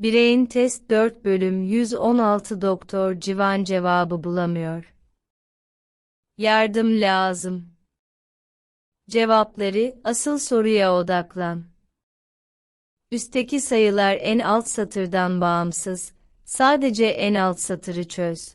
Bireyin test 4 bölüm 116 doktor Civan cevabı bulamıyor. Yardım lazım. Cevapları asıl soruya odaklan. Üstteki sayılar en alt satırdan bağımsız, sadece en alt satırı çöz.